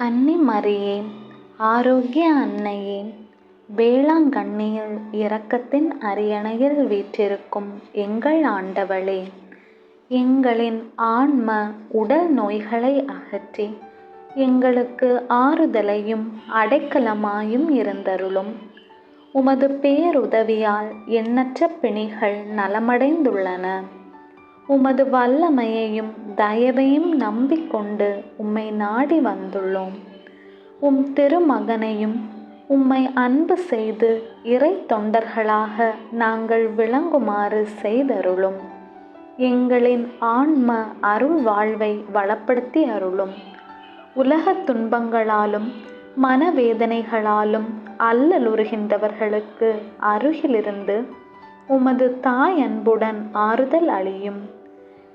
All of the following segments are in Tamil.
கன்னிமரியே ஆரோக்கிய அன்னையே வேளாங்கண்ணியில் இரக்கத்தின் அரியணையில் வீற்றிருக்கும் எங்கள் ஆண்டவளே எங்களின் ஆன்ம உடல் நோய்களை அகற்றி எங்களுக்கு ஆறுதலையும் அடைக்கலமாயும் இருந்தருளும். உமது பேருதவியால் எண்ணற்ற பிணிகள் நலமடைந்துள்ளன. உமது வல்லமையையும் தயவையும் நம்பிக்கொண்டு உம்மை நாடி வந்துள்ளோம். உம் திருமகனையும் உம்மை அன்பு செய்து இறை தொண்டர்களாக நாங்கள் விளங்குமாறு செய்தருளும். எங்களின் ஆன்ம அருள் வாழ்வை வளப்படுத்தி அருளும். உலகத் துன்பங்களாலும் மனவேதனைகளாலும் அல்லலுறுகின்றவர்களுக்கு அருகிலிருந்து உமது தாய் அன்புடன் ஆறுதல் அளியும்.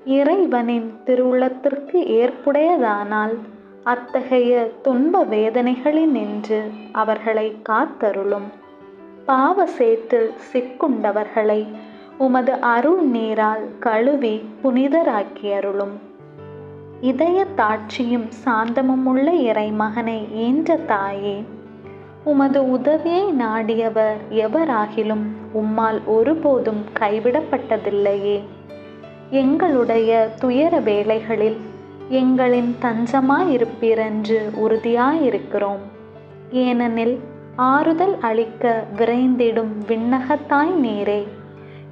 இறைவனின் திருவுள்ளத்திற்கு ஏற்புடையதானால் அத்தகைய துன்ப வேதனைகளினின்று அவர்களை காத்தருளும். பாவ சேற்றில் சிக்குண்டவர்களை உமது அருள் நீரால் கழுவி புனிதராக்கியருளும். இதய தாட்சியும் சாந்தமும் உள்ள இறைமகனை ஈன்ற தாயே உமது உதவியை நாடியவர் எவராகிலும் உம்மால் ஒருபோதும் கைவிடப்பட்டதில்லையே. எங்களுடைய துயர வேளைகளில் எங்களின் தஞ்சமாயிருப்பீரென்று உறுதியாயிருக்கிறோம். ஏனெனில் ஆறுதல் அளிக்க விரைந்திடும் விண்ணகத்தாய் நீரே.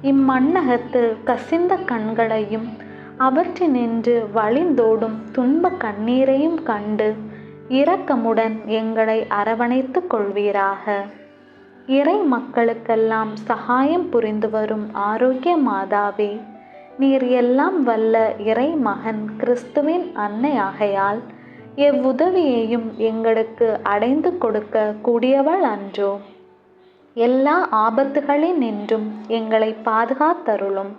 இம்மண்ணகத்து கசிந்த கண்களையும் அவற்றினின்று வழிந்தோடும் துன்ப கண்ணீரையும் கண்டு இரக்கமுடன் எங்களை அரவணைத்துக் கொள்வீராக. இறை மக்களுக்கெல்லாம் சகாயம் புரிந்து வரும் ஆரோக்கிய மாதாவே நீர் எல்லாம் வல்ல இறை மகன் கிறிஸ்துவின் அன்னையாகையால் எவ்வுதவியையும் எங்களுக்கு அடைந்து கொடுக்க கூடியவள் அன்றோ. எல்லா ஆபத்துகளினின்றும் எங்களை பாதுகாத்தருளும்.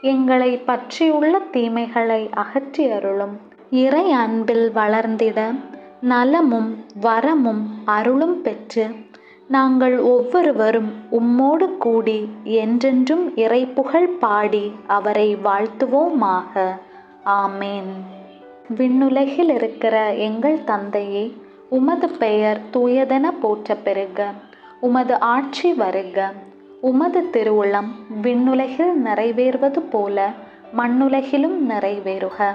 எங்களை பற்றியுள்ள தீமைகளை அகற்றியருளும். இறை அன்பில் வளர்ந்திட நலமும் வரமும் அருளும் பெற்று நாங்கள் ஒவ்வொருவரும் உம்மோடு கூடி என்றென்றும் இறைப்புகழ் பாடி அவரை வாழ்த்துவோமாக. ஆமேன். விண்ணுலகில் இருக்கிற எங்கள் தந்தையே உமது பெயர் தூயதென போற்ற பெருக. உமது ஆட்சி வருக. உமது திருவுளம் விண்ணுலகில் நிறைவேறுவது போல மண்ணுலகிலும் நிறைவேறுக.